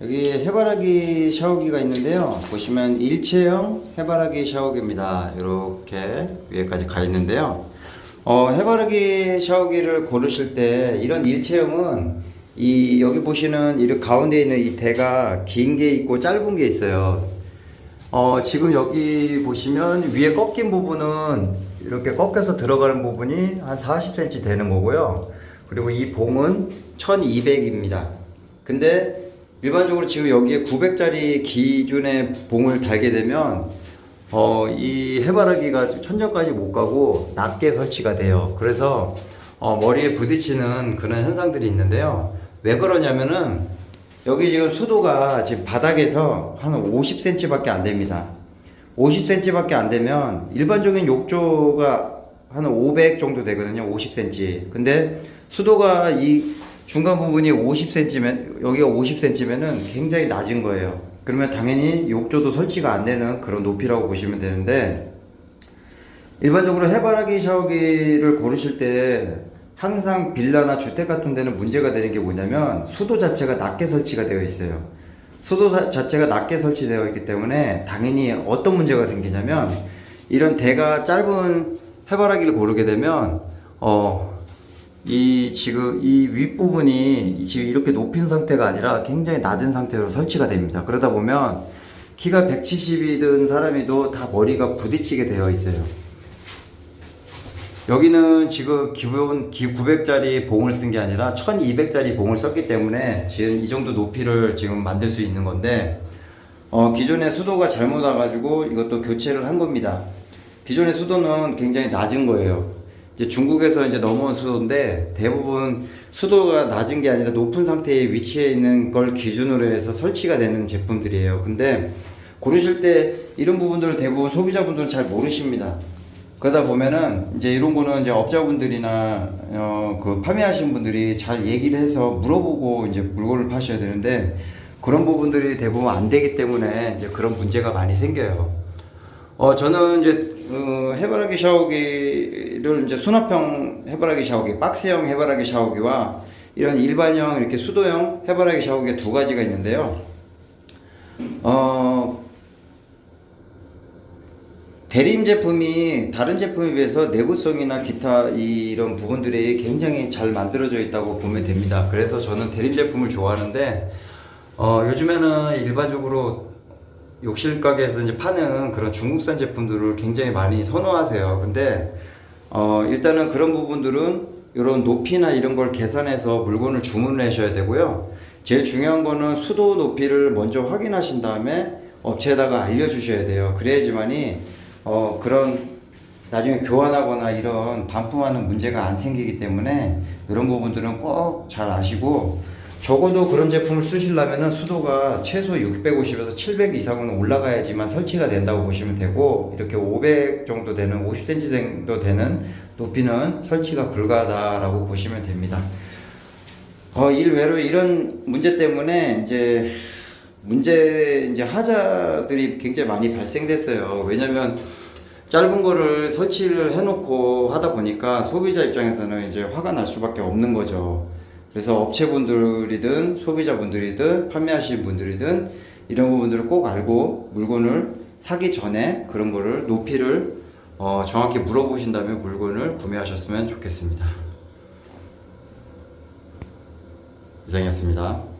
여기 해바라기 샤워기가 있는데요. 보시면 일체형 해바라기 샤워기입니다. 이렇게 위에까지 가 있는데요. 어, 해바라기 샤워기를 고르실 때 이런 일체형은 이 여기 보시는 이 가운데 있는 이 대가 긴 게 있고 짧은 게 있어요. 어, 지금 여기 보시면 위에 꺾인 부분은 이렇게 꺾여서 들어가는 부분이 한 40cm 되는 거고요. 그리고 이 봉은 1200입니다. 근데 일반적으로 지금 여기에 900짜리 기준의 봉을 달게 되면 어, 이 해바라기가 천장까지 못 가고 낮게 설치가 돼요. 그래서 어, 머리에 부딪히는 그런 현상들이 있는데요. 왜 그러냐면은 여기 지금 수도가 지금 바닥에서 한 50cm밖에 안 됩니다. 50cm밖에 안 되면 일반적인 욕조가 한 500 정도 되거든요. 50cm. 근데 수도가 이 중간 부분이 50cm면 여기가 50cm면은 굉장히 낮은 거예요. 그러면 당연히 욕조도 설치가 안 되는 그런 높이라고 보시면 되는데 일반적으로 해바라기 샤워기를 고르실 때 항상 빌라나 주택 같은 데는 문제가 되는 게 뭐냐면 수도 자체가 낮게 설치가 되어 있어요. 수도 자- 자체가 낮게 설치되어 있기 때문에 당연히 어떤 문제가 생기냐면 이런 대가 짧은 해바라기를 고르게 되면 어, 이 지금 이 윗부분이 지금 이렇게 높인 상태가 아니라 굉장히 낮은 상태로 설치가 됩니다. 그러다 보면 키가 170이든 사람이도 다 머리가 부딪히게 되어 있어요. 여기는 지금 기본 기 900짜리 봉을 쓴 게 아니라 1200짜리 봉을 썼기 때문에 지금 이 정도 높이를 지금 만들 수 있는 건데 어, 기존의 수도가 잘못 와가지고 이것도 교체를 한 겁니다. 기존의 수도는 굉장히 낮은 거예요. 이제 중국에서 이제 넘어온 수도인데 대부분 수도가 낮은 게 아니라 높은 상태에 위치해 있는 걸 기준으로 해서 설치가 되는 제품들이에요. 근데 고르실 때 이런 부분들을 대부분 소비자분들은 잘 모르십니다. 그러다 보면은 이제 이런 거는 이제 업자분들이나 어, 그 판매하시는 분들이 잘 얘기를 해서 물어보고 이제 물건을 파셔야 되는데 그런 부분들이 대부분 안 되기 때문에 이제 그런 문제가 많이 생겨요. 어, 저는 이제, 어, 해바라기 샤워기를 이제 수납형 해바라기 샤워기, 박스형 해바라기 샤워기와 이런 일반형 이렇게 수도형 해바라기 샤워기 두 가지가 있는데요. 어, 대림 제품이 다른 제품에 비해서 내구성이나 기타 이런 부분들이 굉장히 잘 만들어져 있다고 보면 됩니다. 그래서 저는 대림 제품을 좋아하는데, 어, 요즘에는 일반적으로 욕실 가게에서 이제 파는 그런 중국산 제품들을 굉장히 많이 선호하세요. 근데 어, 일단은 그런 부분들은 이런 높이나 이런 걸 계산해서 물건을 주문을 하셔야 되고요. 제일 중요한 거는 수도 높이를 먼저 확인하신 다음에 업체에다가 알려주셔야 돼요. 그래야지만이 어, 그런 나중에 교환하거나 이런 반품하는 문제가 안 생기기 때문에 이런 부분들은 꼭 잘 아시고 적어도 그런 제품을 쓰시려면 수도가 최소 650에서 700 이상은 올라가야지만 설치가 된다고 보시면 되고 이렇게 500 정도 되는 50cm 정도 되는 높이는 설치가 불가하다라고 보시면 됩니다. 어, 일외로 이런 문제 때문에 이제 문제 이제 하자들이 굉장히 많이 발생됐어요. 왜냐면 짧은 거를 설치를 해놓고 하다 보니까 소비자 입장에서는 이제 화가 날 수밖에 없는 거죠. 그래서 업체분들이든 소비자분들이든 판매하시는 분들이든 이런 부분들을 꼭 알고 물건을 사기 전에 그런 거를 높이를 어, 정확히 물어보신 다음에 물건을 구매하셨으면 좋겠습니다. 이상이었습니다.